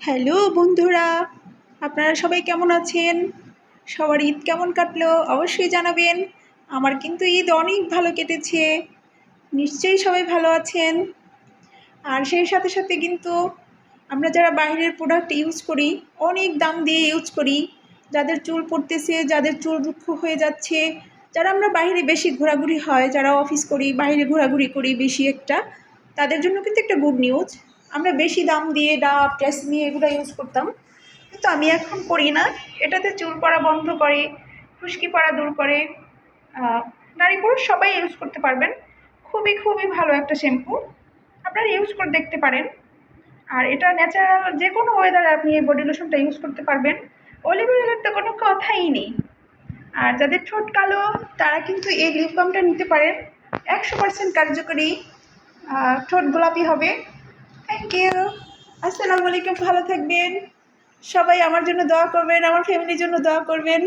Hello বন্ধুরা, আপনারা সবাই কেমন আছেন? সবার ঈদ কেমন কাটলো অবশ্যই জানাবেন। আমার কিন্তু ঈদ অনেক ভালো কেটেছে, নিশ্চয়ই সবাই ভালো আছেন। আর সেই সাথে সাথে কিন্তু আমরা যারা বাইরের প্রোডাক্ট ইউজ করি, অনেক দাম দিয়ে ইউজ করি, যাদের চুল পড়তেছে, যাদের চুল রুক্ষ হয়ে যাচ্ছে, যারা আমরা বাইরে বেশি ঘোরাঘুরি হয়, যারা অফিস করি, বাইরে ঘোরাঘুরি করি বেশি একটা, তাদের জন্য কিন্তু একটা গুড নিউজ আমরা বেশি দাম দিয়ে ডাব ট্রেসমি এগুলো ইউজ করতাম। কিন্তু আমি এখন করি না। এটাতে চুল পড়া বন্ধ করে, খুশকি পড়া দূর করে। নারী পুরুষ সবাই ইউজ করতে পারবেন। খুবই খুবই ভালো একটা শ্যাম্পু আপনারা ইউজ করে দেখতে পারেন। আর এটা ন্যাচারাল যে কোনো ওয়েদারে আপনি এই বডি লোশনটা ইউজ করতে পারবেন। অলিভ অয়েলের তো কোনো কথাই নেই। আর যাদের ঠোঁট কালো, তারা কিন্তু এই লিপ বামটা নিতে পারেন। একশো পার্সেন্ট কার্যকরী ঠোঁট গোলাপি হবে। থ্যাংক ইউ আসসালামু আলাইকুম ভালো থাকবেন। সবাই আমার জন্য দোয়া করবেন, আমার ফ্যামিলির জন্য দোয়া করবেন।